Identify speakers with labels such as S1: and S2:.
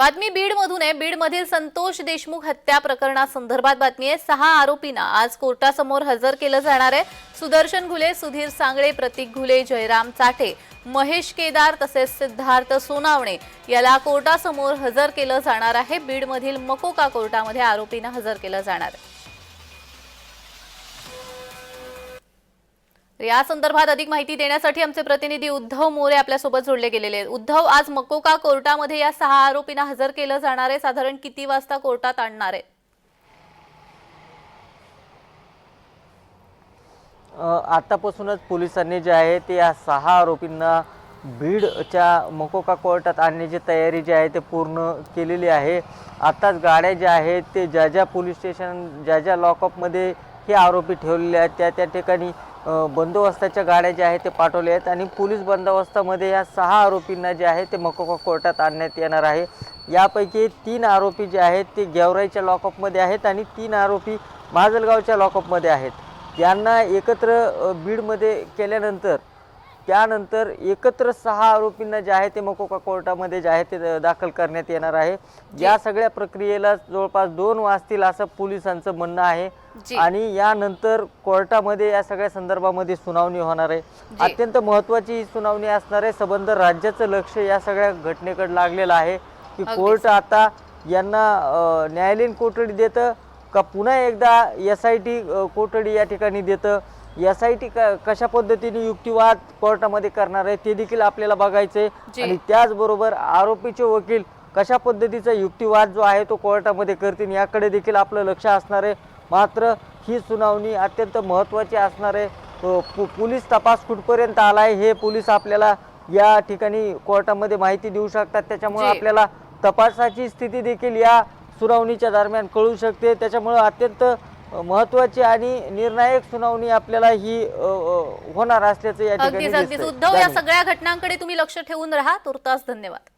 S1: बातमी बीडमधून आहे. बीडमधील संतोष देशमुख हत्या प्रकरणासंदर्भात बातमी आहे. सहा आरोपींना आज कोर्टासमोर हजर केलं जाणार आहे. सुदर्शन घुले सुधीर सांगळे प्रतीक घुले जयराम चाटे महेश केदार तसेच सिद्धार्थ सोनावणे याला कोर्टासमोर हजर केलं जाणार आहे. बीडमधील मकोका कोर्टामध्ये आरोपींना हजर केलं जाणार आहे. या संदर्भात अधिक माहिती देण्यासाठी आमचे प्रतिनिधी उद्धव मोरे आपल्यासोबत जोडले गेलेले आहेत. उद्धव आज मकोका कोर्टामध्ये या सहा आरोपींना हजर केलं जाणार आहे. साधारण किती वाजता कोर्टात आणणार आहे?
S2: आतापासूनच पोलिसांनी जे आहे ते या सहा आरोपींना बीडच्या मकोका कोर्टात आणण्याची तयारी जी आहे ते पूर्ण केलेली आहे. आत्ताच गाड्या ज्या आहेत ते ज्या ज्या पोलीस स्टेशन ज्या ज्या लॉकअपमध्ये हे आरोपी ठेवलेले आहेत त्या त्या ठिकाणी बंदोबस्ताच्या गाड्या ज्या आहेत ते पाठवल्या आहेत आणि पोलीस बंदोबस्तामध्ये या सहा आरोपींना जे आहे ते मकोका कोर्टात आणण्यात येणार आहे. यापैकी तीन आरोपी जे आहेत ते गेवराईच्या लॉकअपमध्ये आहेत आणि तीन आरोपी माजलगावच्या लॉकअपमध्ये आहेत. यांना एकत्र बीडमध्ये केल्यानंतर त्यानंतर एकत्र सहा आरोपींना जे आहे ते मकोका कोर्टामध्ये जे आहे ते दाखल करण्यात येणार आहे. या सगळ्या प्रक्रियेला जवळपास दोन वाजतील असं पोलिसांचं म्हणणं आहे. आणि यानंतर कोर्टामध्ये या सगळ्या संदर्भामध्ये सुनावणी होणार आहे. अत्यंत महत्त्वाची ही सुनावणी असणार आहे. सबंध राज्याचं लक्ष या सगळ्या घटनेकडे लागलेलं आहे की. कोर्ट आता यांना न्यायालयीन कोठडी देतं का पुन्हा एकदा एस आय टी कोठडी या ठिकाणी देतं? एस आय टी कशा पद्धतीने युक्तिवाद कोर्टामध्ये करणार आहे ते देखील आपल्याला बघायचंय.
S1: जी.
S2: आणि त्याचबरोबर आरोपीचे वकील कशा पद्धतीचा युक्तिवाद जो आहे तो कोर्टामध्ये करतील याकडे देखील आपलं लक्ष असणार आहे. मात्र ही सुनावणी अत्यंत महत्त्वाची असणार आहे. पोलीस तपास कुठपर्यंत आला आहे हे पोलीस आपल्याला या ठिकाणी कोर्टामध्ये माहिती देऊ शकतात. त्याच्यामुळे. आपल्याला तपासाची स्थिती देखील या सुनावणीच्या दरम्यान कळू शकते. त्याच्यामुळं अत्यंत अ, महत्त्वाची आणि निर्णायक सुनावणी आपल्याला ही होणार असल्याचं या ठिकाणी
S1: अगदीच अगदीच
S2: दिसतंय.
S1: उद्धव या
S2: धन्यवाद.
S1: सगळ्या घटनांकडे तुम्ही लक्ष ठेवून राहा तुर्तास धन्यवाद